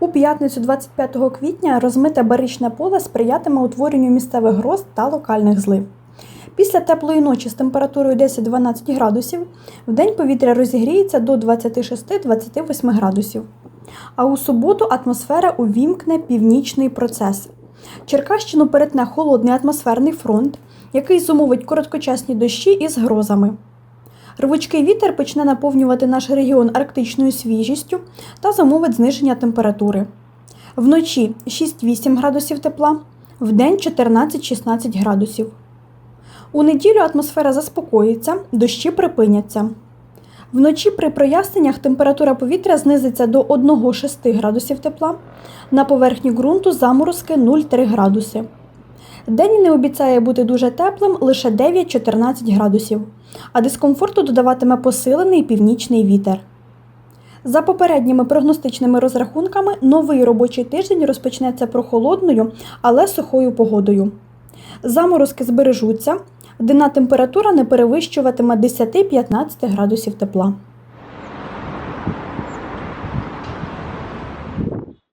У п'ятницю 25 квітня розмите баричне поле сприятиме утворенню місцевих гроз та локальних злив. Після теплої ночі з температурою 10-12 градусів в день повітря розігріється до 26-28 градусів. А у суботу атмосфера увімкне північний процес. Черкащину перетне холодний атмосферний фронт, який зумовить короткочасні дощі із грозами. Рвучкий вітер почне наповнювати наш регіон арктичною свіжістю та замовить зниження температури. Вночі 6-8 градусів тепла, вдень 14-16 градусів. У неділю атмосфера заспокоїться, дощі припиняться. Вночі при проясненнях температура повітря знизиться до 1-6 градусів тепла, на поверхні ґрунту заморозки 0,3 градуси. День не обіцяє бути дуже теплим лише 9-14 градусів, а дискомфорту додаватиме посилений північний вітер. За попередніми прогностичними розрахунками, новий робочий тиждень розпочнеться прохолодною, але сухою погодою. Заморозки збережуться, денна температура не перевищуватиме 10-15 градусів тепла.